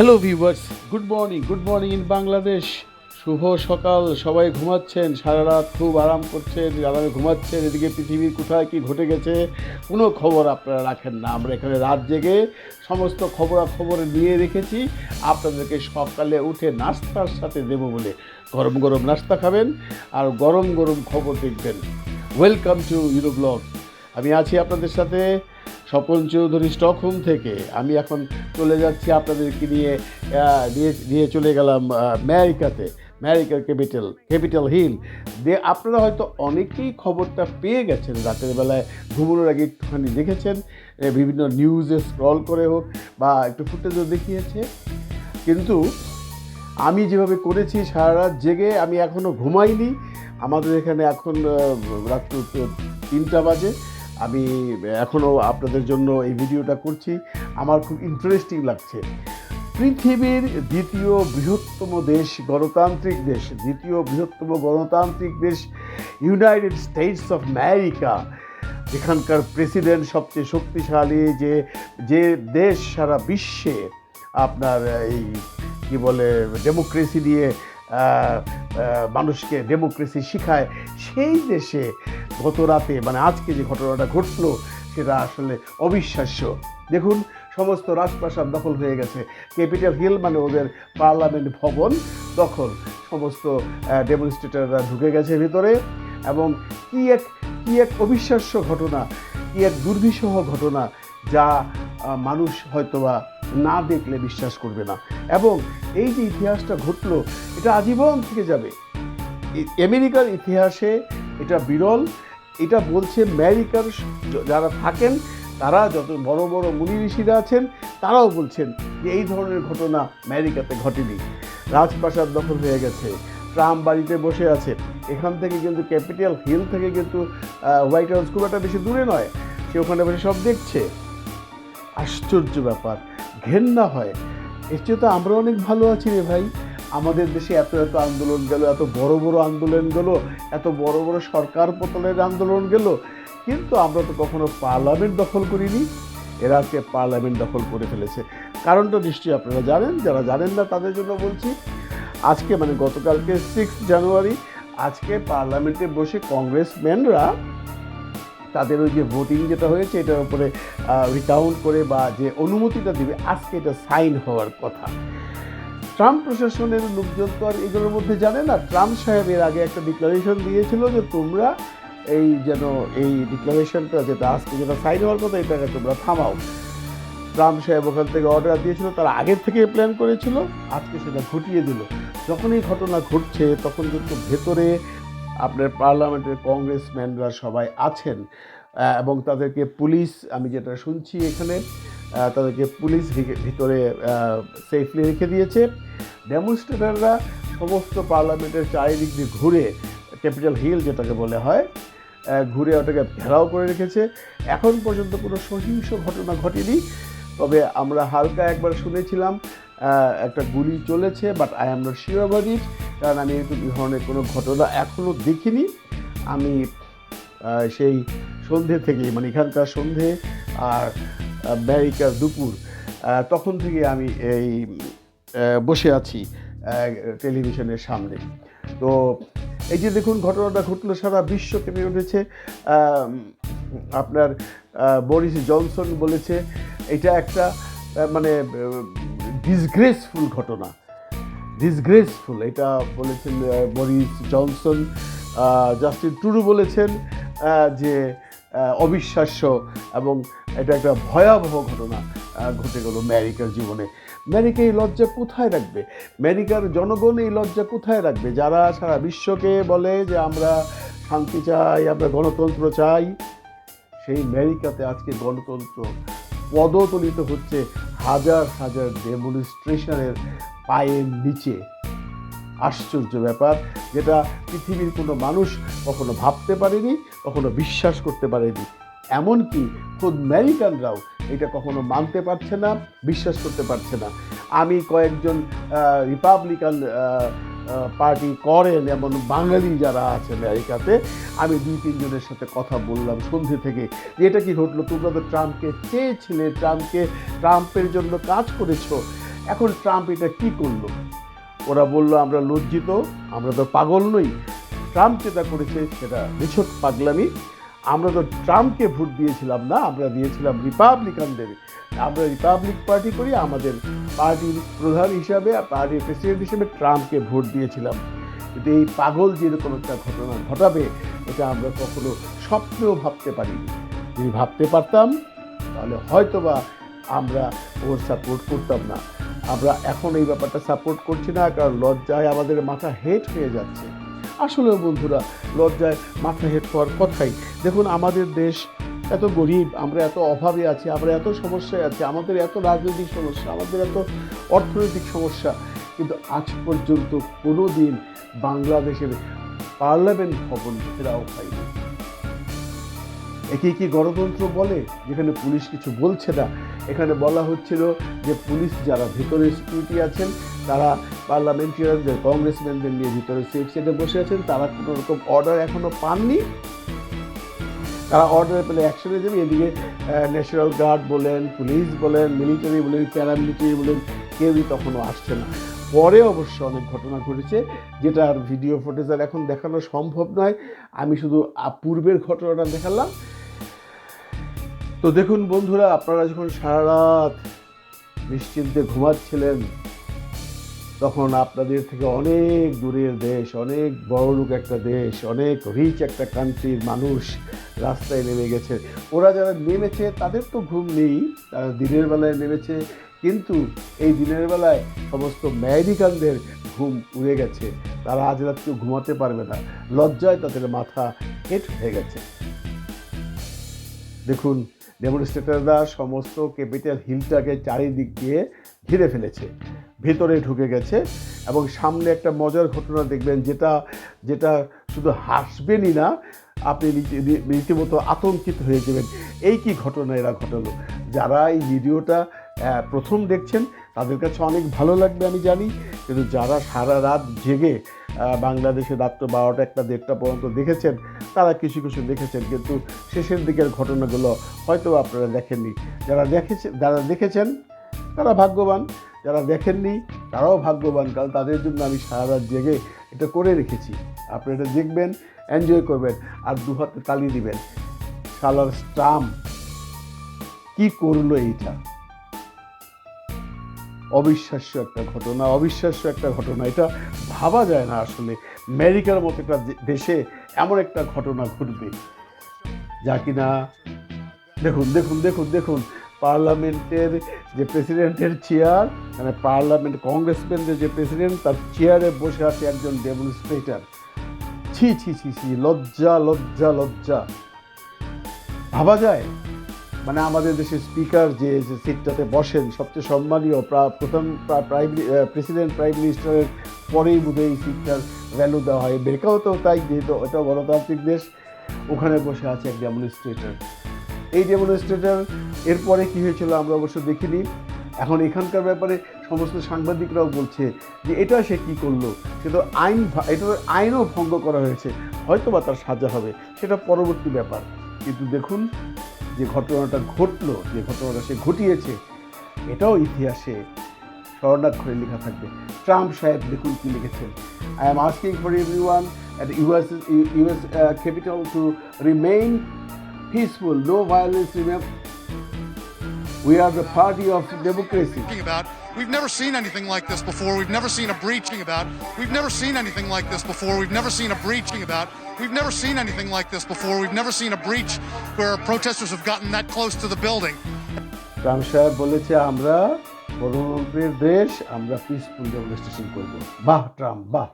Hello viewers good morning good morning in Bangladesh শুভ সকাল। সবাই ঘুমাচ্ছেন। সারা রাত খুব আরাম করছেন। আরামে ঘুমাচ্ছেন, এদিকে পৃথিবীর কোথায় কী ঘটে গেছে, কোনো খবর আপনারা রাখেন না। আমরা এখানে রাত জেগে সমস্ত খবরাখবর নিয়ে রেখেছি। আপনাদেরকে সকালে উঠে নাস্তার সাথে দেবো বলে গরম গরম নাস্তা খাবেন আর গরম গরম খবর দেখবেন। ওয়েলকাম টু ইউরো ব্লগ আমি আছি আপনাদের সাথে স্বপন চৌধুরী স্টকহোম থেকে আমি এখন চলে যাচ্ছি আপনাদেরকে নিয়ে নিয়ে চলে গেলাম আমেরিকাতে, আমেরিকার ক্যাপিটাল ক্যাপিটাল হিল যে আপনারা হয়তো অনেকেই খবরটা পেয়ে গেছেন, রাতের বেলায় ঘুমানোর আগে একটুখানি দেখেছেন বিভিন্ন নিউজে স্ক্রল করে হোক বা একটু ফুটেজও দেখিয়েছে। কিন্তু আমি যেভাবে করেছি, সারা রাত জেগে আমি এখনও ঘুমাইনি। আমাদের এখানে এখন রাত্র তিনটা বাজে। আমি এখনও আপনাদের জন্য এই ভিডিওটা করছি। আমার খুব ইন্টারেস্টিং লাগছে। পৃথিবীর দ্বিতীয় বৃহত্তম দেশ গণতান্ত্রিক দেশ, দ্বিতীয় বৃহত্তম গণতান্ত্রিক দেশ ইউনাইটেড স্টেটস অফ আমেরিকা এখানকার প্রেসিডেন্ট সবচেয়ে শক্তিশালী যে যে দেশ সারা বিশ্বে আপনার এই, কি বলে ডেমোক্রেসি দিয়ে মানুষকে ডেমোক্রেসি শিখায়, সেই দেশে গত রাতে মানে আজকে যে ঘটনাটা ঘটলো, সেটা আসলে অবিশ্বাস্য। দেখুন, সমস্ত রাজপ্রাসাদ দখল হয়ে গেছে। ক্যাপিটাল হিল মানে ওদের পার্লামেন্ট ভবন দখল। সমস্ত ডেমনস্ট্রেটাররা ঢুকে গেছে ভিতরে এবং কি এক কি এক অবিশ্বাস্য ঘটনা, কি এক দুর্বিষহ ঘটনা যা মানুষ হয়তোবা না দেখলে বিশ্বাস করবে না। এবং এই যে ইতিহাসটা ঘটলো, এটা আজীবন থেকে যাবে। আমেরিকার ইতিহাসে এটা বিরল। এটা বলছে আমেরিকার যারা থাকেন, তারা যত বড় বড় মুনি ঋষিরা আছেন, তারাও বলছেন যে এই ধরনের ঘটনা আমেরিকাতে ঘটেনি। রাজপ্রাসাদ দখল হয়ে গেছে, ট্রাম্প বাড়িতে বসে আছে। এখান থেকে কিন্তু ক্যাপিটাল হিল থেকে কিন্তু হোয়াইট হাউস খুব একটা বেশি দূরে নয়, সে ওখানে বসে সব দেখছে। আশ্চর্য ব্যাপার, ঘেন্না হয়। এর চেয়ে তো আমরা অনেক ভালো আছি রে ভাই। আমাদের দেশে এত এত আন্দোলন গেল, এত বড় বড় আন্দোলন গেল, এত বড় বড় সরকার পতনের আন্দোলন গেল। কিন্তু আমরা তো কখনো পার্লামেন্ট দখল করিনি, এরা আজকে পার্লামেন্ট দখল করে ফেলেছে। কারণটা নিশ্চয়ই আপনারা জানেন, যারা জানেন না তাদের জন্য বলছি, আজকে মানে গতকালকে সিক্স জানুয়ারি আজকে পার্লামেন্টে বসে কংগ্রেসম্যানরা তাদের ওই যে ভোটিং যেটা হয়েছে, এটার উপরে রিকাউন্ট করে বা যে অনুমতিটা দিবে, আজকে এটা সাইন হওয়ার কথা। ট্রাম্প প্রশাসনের লোকজন তো আর এগুলোর মধ্যে জানে না। ট্রাম্প সাহেব এর আগে একটা ডিক্লারেশন দিয়েছিল যে তোমরা এই যেন এই ডিক্লারেশনটা যেটা আজকে যেটা সাইন হওয়ার কথা, এটাকে তোমরা থামাও। ট্রাম্প সাহেব ওখান থেকে অর্ডার দিয়েছিল, তারা আগের থেকে প্ল্যান করেছিল, আজকে সেটা ঘটিয়ে দিল। যখন এই ঘটনা ঘটছে, তখন কিন্তু ভেতরে আপনার পার্লামেন্টের কংগ্রেসম্যানরা সবাই আছেন এবং তাদেরকে পুলিশ, আমি যেটা শুনছি এখানে তাদেরকে পুলিশ ভিতরে সেফলি রেখে দিয়েছে। ডেমনস্ট্রেটাররা সমস্ত পার্লামেন্টের চারিদিক দিয়ে ঘুরে, ক্যাপিটাল হিল যেটাকে বলে হয় ঘুরে ওটাকে ঘেরাও করে রেখেছে। এখন পর্যন্ত কোনো সহিংস ঘটনা ঘটেনি, তবে আমরা হালকা একবার শুনেছিলাম একটা গুলি চলেছে but I'm not sure it কারণ আমি এই ধরনের কোনো ঘটনা এখনও দেখিনি। আমি সেই সন্ধে থেকেই মানে এখানকার সন্ধে আর আমেরিকার দুপুর তখন থেকে আমি এই বসে আছি টেলিভিশনের সামনে। তো এই যে দেখুন, ঘটনাটা ঘটলো সারা বিশ্ব কেঁপে উঠেছে। আপনার বরিস জনসন বলেছে, এটা একটা মানে ডিসগ্রেসফুল ঘটনা। ডিসগ্রেসফুল এটা বলেছেন বরিস জনসন। জাস্টিন টুরু বলেছেন যে অবিশ্বাস্য এবং এটা একটা ভয়াবহ ঘটনা। ঘটে গেল আমেরিকার জীবনে। আমেরিকা এই লজ্জা কোথায় রাখবে? আমেরিকার জনগণ এই লজ্জা কোথায় রাখবে? যারা সারা বিশ্বকে বলে যে আমরা শান্তি চাই, আমরা গণতন্ত্র চাই, সেই আমেরিকাতে আজকে গণতন্ত্র পদতলিত হচ্ছে হাজার হাজার ডেমনস্ট্রেশনের পায়ের নিচে। আশ্চর্য ব্যাপার, যেটা পৃথিবীর কোনো মানুষ কখনো ভাবতে পারেনি, কখনো বিশ্বাস করতে পারেনি। এমনকি খোদ আমেরিকানরাও এটা কখনো মানতে পারছে না, বিশ্বাস করতে পারছে না। আমি কয়েকজন রিপাবলিকান পার্টি করেন, এমন বাঙালি যারা আছে আমেরিকাতে, আমি দুই তিনজনের সাথে কথা বললাম সন্ধে থেকে। এটা কি ঘটলো? তোমরা তো ট্রাম্পকে চেয়েছিলে, ট্রাম্পকে, ট্রাম্পের জন্য কাজ করেছ। এখন ট্রাম্প এটা কি করল? ওরা বলল, আমরা লজ্জিত, আমরা তো পাগল নই। ট্রাম্প যেটা করেছে, সেটা নিছক পাগলামি। আমরা তো ট্রাম্পকে ভোট দিয়েছিলাম না, আমরা দিয়েছিলাম রিপাবলিকানদের আমরা রিপাবলিক পার্টি করি, আমাদের পার্টির প্রধান হিসাবে, পার্টির প্রেসিডেন্ট হিসেবে ট্রাম্পকে ভোট দিয়েছিলাম। কিন্তু এই পাগল যেরকম একটা ঘটনা ঘটাবে, এটা আমরা কখনো স্বপ্নেও ভাবতে পারিনি। যদি ভাবতে পারতাম, তাহলে হয়তোবা আমরা ওর সাপোর্ট করতাম না। আমরা এখন এই ব্যাপারটা সাপোর্ট করছি না, কারণ লজ্জায় আমাদের মাথা হেট হয়ে যাচ্ছে। আসলে বন্ধুরা, লজ্জায় মাথা হেট হওয়ার কথাই। দেখুন, আমাদের দেশ এত গরিব, আমরা এত অভাবে আছি, আমরা এত সমস্যায় আছি, আমাদের এত রাজনৈতিক সমস্যা, আমাদের এত অর্থনৈতিক সমস্যা। কিন্তু আজ পর্যন্ত কোনো দিন বাংলাদেশের পার্লামেন্ট ভবন ফেরাও হয়নি। একে কি গণতন্ত্র বলে? যেখানে পুলিশ কিছু বলছে না। এখানে বলা হচ্ছিল যে পুলিশ যারা ভেতরে সিকিউরিটি আছেন, তারা পার্লামেন্টারিয়ানদের কংগ্রেসম্যানদের নিয়ে ভিতরে সেফ সেটে বসে আছেন, তারা কোনো রকম অর্ডার এখনও পাননি। তারা অর্ডার পেলে অ্যাকশনে যাবে। এদিকে ন্যাশনাল গার্ড বলেন পুলিশ বলেন মিলিটারি বলেন প্যারামিলিটারি বলেন, কেউই তখনও আসছে না। পরে অবশ্য অনেক ঘটনা ঘটেছে, যেটা আর ভিডিও ফুটেজ আর এখন দেখানো সম্ভব নয়। আমি শুধু পূর্বের ঘটনাটা দেখালাম। তো দেখুন বন্ধুরা, আপনারা যখন সারা রাত নিশ্চিন্তে ঘুমাচ্ছিলেন তখন আপনাদের থেকে অনেক দূরের দেশ, অনেক বড়লোক একটা দেশ, অনেক রিচ একটা কান্ট্রির মানুষ রাস্তায় নেমে গেছে। ওরা যারা নেমেছে, তাদের তো ঘুম নেই, তারা দিনের বেলায় নেমেছে, কিন্তু এই দিনের বেলায় সমস্ত আমেরিকানদের ঘুম উড়ে গেছে। তারা আজ রাত কেউ ঘুমাতে পারবে না। লজ্জায় তাদের মাথা হেট হয়ে গেছে। দেখুন ডেমনস্ট্রেটাররা সমস্ত ক্যাপিটাল হিলটাকে চারিদিক দিয়ে ঘিরে ফেলেছে। ভেতরে ঢুকে গেছে এবং সামনে একটা মজার ঘটনা দেখবেন যেটা যেটা শুধু হাসবেনই না, আপনি রীতিমতো আতঙ্কিত হয়ে যাবেন। এই কি ঘটনা, এরা ঘটালো? যারা এই ভিডিওটা প্রথম দেখছেন, তাদের কাছে অনেক ভালো লাগবে আমি জানি। কিন্তু যারা সারা রাত জেগে বাংলাদেশে রাত্র বারোটা একটা, দেড়টা পর্যন্ত দেখেছেন, তারা কিছু কিছু দেখেছেন। কিন্তু শেষের দিকের ঘটনাগুলো হয়তো আপনারা দেখেননি। যারা দেখেছেন যারা দেখেছেন, তারা ভাগ্যবান। যারা দেখেননি, তারাও ভাগ্যবান, কারণ তাদের জন্য আমি সারা রাত জেগে এটা করে রেখেছি। আপনি এটা দেখবেন এনজয় করবেন, আর দু হাতে তালি দিবেন। শালার স্টাম কি করল এইটা? অবিশ্বাস্য একটা ঘটনা, অবিশ্বাস্য একটা ঘটনা। এটা ভাবা যায় না আসলে। আমেরিকার মতো একটা দেশে এমন একটা ঘটনা ঘটবে। যা কিনা, দেখুন দেখুন দেখুন দেখুন। পার্লামেন্টের যে প্রেসিডেন্টের চেয়ার মানে পার্লামেন্ট কংগ্রেসম্যানদের যে প্রেসিডেন্ট, তার চেয়ারে বসে আছে একজন ডেমনস্ট্রেটার। ছি ছি ছি ছি, লজ্জা লজ্জা লজ্জা। ভাবা যায়? মানে আমাদের দেশের স্পিকার যে যে সিটটাতে বসেন, সবচেয়ে সম্মানীয় প্রা- প্রথম প্রাইম প্রেসিডেন্ট, প্রাইম মিনিস্টারের পরেই বোধহয় এই সিটটার ভ্যালু দেওয়া হয়। আমেরিকাও তো তাই যেহেতু এটা গণতান্ত্রিক দেশ, ওখানে বসে আছে এক ডেমনস্ট্রেটার। এই ডেমনস্ট্রেটার এরপরে কি হয়েছিল আমরা অবশ্য দেখিনি। এখন এখানকার ব্যাপারে সমস্ত সাংবাদিকরাও বলছে যে এটা সে কি করল? সে তো আইন এটা এটার আইনও ভঙ্গ করা হয়েছে। হয়তো বা তার সাজা হবে, সেটা পরবর্তী ব্যাপার। কিন্তু দেখুন, যে ঘটনাটা ঘটলো, যে ঘটনাটা সে ঘটিয়েছে, এটাও ইতিহাসে স্বর্ণাক্ষরে লেখা থাকবে। ট্রাম্প সাহেব দেখুন কি লিখেছেন। I'm asking for everyone at US US Capitol to remain peaceful, no violence. Remember, we are the party of democracy. talking about. We've never seen anything like this before. We've never seen a breaching about. We've never seen anything like this before. We've never seen a breaching about. We've never seen anything like this before. We've never seen a breach where protesters have gotten that close to the building. Trump সাহেব বলেছে আমরা গণতন্ত্রের দেশ আমরা peaceful demonstration করবো বাহ Trump বাহ